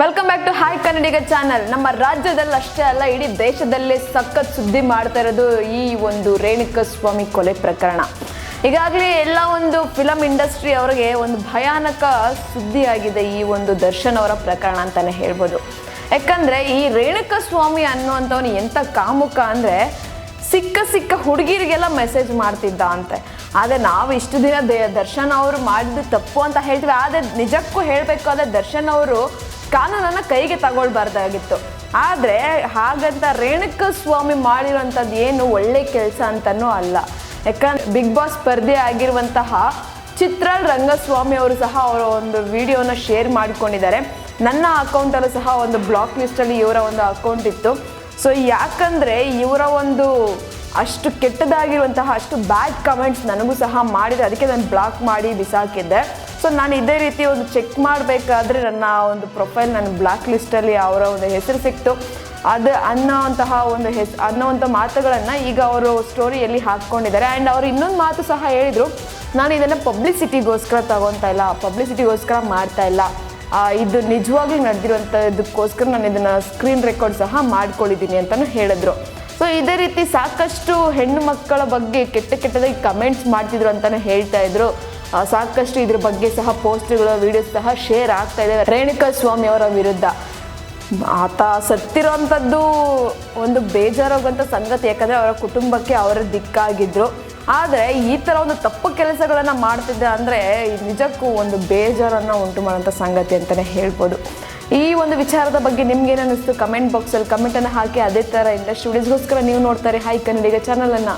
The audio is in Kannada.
Welcome back to hi Kannadiga channel ನಮ್ಮ ರಾಜ್ಯದಲ್ಲಿ ಅಷ್ಟೇ ಅಲ್ಲ, ಇಡೀ ದೇಶದಲ್ಲೇ ಸಖತ್ ಸುದ್ದಿ ಮಾಡ್ತಾ ಇರೋದು ಈ ಒಂದು ರೇಣುಕ ಸ್ವಾಮಿ ಕೊಲೆ ಪ್ರಕರಣ. ಈಗಾಗಲೇ ಎಲ್ಲ ಒಂದು ಫಿಲಮ್ ಇಂಡಸ್ಟ್ರಿ ಅವರಿಗೆ ಒಂದು ಭಯಾನಕ ಸುದ್ದಿ ಆಗಿದೆ ಈ ಒಂದು ದರ್ಶನ್ ಅವರ ಪ್ರಕರಣ ಅಂತಾನೆ ಹೇಳ್ಬೋದು. ಯಾಕಂದ್ರೆ ಈ ರೇಣುಕ ಸ್ವಾಮಿ ಅನ್ನುವಂಥವನು ಎಂಥ ಕಾಮುಕ ಅಂದ್ರೆ ಸಿಕ್ಕ ಸಿಕ್ಕ ಹುಡುಗಿರಿಗೆಲ್ಲ ಮೆಸೇಜ್ ಮಾಡ್ತಿದ್ದ ಅಂತೆ. ಆದರೆ ನಾವು ಇಷ್ಟು ದಿನ ದೇ ದರ್ಶನ್ ಅವರು ಮಾಡಿದ್ದು ತಪ್ಪು ಅಂತ ಹೇಳ್ತೀವಿ. ಆದರೆ ನಿಜಕ್ಕೂ ಹೇಳಬೇಕು ಹೇಳಬೇಕಾದ್ರೆ ದರ್ಶನ್ ಅವರು ಕಾನೂನನ್ನು ಕೈಗೆ ತಗೊಳ್ಬಾರ್ದಾಗಿತ್ತು. ಆದರೆ ಹಾಗಂತ ರೇಣುಕ ಸ್ವಾಮಿ ಮಾಡಿರೋಂಥದ್ದು ಏನು ಒಳ್ಳೆ ಕೆಲಸ ಅಂತನೂ ಅಲ್ಲ. ಯಾಕಂದ್ರೆ ಬಿಗ್ ಬಾಸ್ ಸ್ಪರ್ಧೆ ಆಗಿರುವಂತಹ ಚಿತ್ರಲ್ ರಂಗಸ್ವಾಮಿ ಅವರು ಸಹ ಅವರ ಒಂದು ವಿಡಿಯೋನ ಶೇರ್ ಮಾಡಿಕೊಂಡಿದ್ದಾರೆ. ನನ್ನ ಅಕೌಂಟಲ್ಲೂ ಸಹ ಒಂದು ಬ್ಲಾಕ್ ಲಿಸ್ಟಲ್ಲಿ ಇವರ ಒಂದು ಅಕೌಂಟ್ ಇತ್ತು. ಸೊ ಯಾಕಂದರೆ ಇವರ ಒಂದು ಅಷ್ಟು ಕೆಟ್ಟದಾಗಿರುವಂತಹ, ಅಷ್ಟು ಬ್ಯಾಡ್ ಕಮೆಂಟ್ಸ್ ನನಗೂ ಸಹ ಮಾಡಿದೆ. ಅದಕ್ಕೆ ನಾನು ಬ್ಲಾಕ್ ಮಾಡಿ ಬಿಸಾಕಿದ್ದೆ. ಸೊ ನಾನು ಇದೇ ರೀತಿ ಒಂದು ಚೆಕ್ ಮಾಡಬೇಕಾದ್ರೆ ನನ್ನ ಒಂದು ಪ್ರೊಫೈಲ್ ನನ್ನ ಬ್ಲಾಕ್ ಲಿಸ್ಟಲ್ಲಿ ಅವರ ಒಂದು ಹೆಸರು ಸಿಕ್ತು. ಅದು ಅನ್ನೋಂತಹ ಒಂದು ಹೆಸ್, ಅನ್ನೋವಂಥ ಮಾತುಗಳನ್ನು ಈಗ ಅವರು ಸ್ಟೋರಿಯಲ್ಲಿ ಹಾಕ್ಕೊಂಡಿದ್ದಾರೆ. ಆ್ಯಂಡ್ ಅವರು ಇನ್ನೊಂದು ಮಾತು ಸಹ ಹೇಳಿದರು. ನಾನು ಇದನ್ನು ಪಬ್ಲಿಸಿಟಿಗೋಸ್ಕರ ತಗೊತಾ ಇಲ್ಲ ಪಬ್ಲಿಸಿಟಿಗೋಸ್ಕರ ಮಾಡ್ತಾ ಇಲ್ಲ. ಇದು ನಿಜವಾಗ್ಲೂ ನಡೆದಿರುವಂಥದ್ದಕ್ಕೋಸ್ಕರ ನಾನು ಇದನ್ನು ಸ್ಕ್ರೀನ್ ರೆಕಾರ್ಡ್ ಸಹ ಮಾಡ್ಕೊಂಡಿದ್ದೀನಿ ಅಂತಲೂ ಹೇಳಿದ್ರು. ಸೊ ಇದೇ ರೀತಿ ಸಾಕಷ್ಟು ಹೆಣ್ಣು ಮಕ್ಕಳ ಬಗ್ಗೆ ಕೆಟ್ಟ ಕೆಟ್ಟದಾಗಿ ಕಮೆಂಟ್ಸ್ ಮಾಡ್ತಿದ್ರು ಅಂತಲೇ ಹೇಳ್ತಾ ಇದ್ರು. ಸಾಕಷ್ಟು ಇದ್ರ ಬಗ್ಗೆ ಸಹ ಪೋಸ್ಟ್ಗಳು ವಿಡಿಯೋಸ್ ಸಹ ಶೇರ್ ಆಗ್ತಾ ಇದೆ ರೇಣುಕಾ ಸ್ವಾಮಿ ಅವರ ವಿರುದ್ಧ. ಆತ ಸತ್ತಿರೋಂಥದ್ದು ಒಂದು ಬೇಜಾರಾಗುವಂಥ ಸಂಗತಿ. ಯಾಕಂದರೆ ಅವರ ಕುಟುಂಬಕ್ಕೆ ಅವರ ದಿಕ್ಕಾಗಿದ್ದರು ಆದರೆ ಈ ಥರ ಒಂದು ತಪ್ಪು ಕೆಲಸಗಳನ್ನು ಮಾಡ್ತಿದ್ದೆ ಅಂದರೆ ನಿಜಕ್ಕೂ ಒಂದು ಬೇಜಾರನ್ನು ಉಂಟು ಮಾಡೋಂಥ ಸಂಗತಿ ಅಂತಲೇ ಹೇಳ್ಬೋದು. ಈ ಒಂದು ವಿಚಾರದ ಬಗ್ಗೆ ನಿಮ್ಗೆ ಅನ್ನಿಸ್ತು ಕಮೆಂಟ್ ಬಾಕ್ಸಲ್ಲಿ ಕಮೆಂಟನ್ನು ಹಾಕಿ, ಅದೇ ಥರ ಇಂಡಸ್ಟ್ರಿ ವಿಡಿಯೋಸ್ಗೋಸ್ಕರ ನೀವು ನೋಡ್ತಾರೆ. ಹೈ ಕನ್ನಡಿಗ ಚಾನಲನ್ನು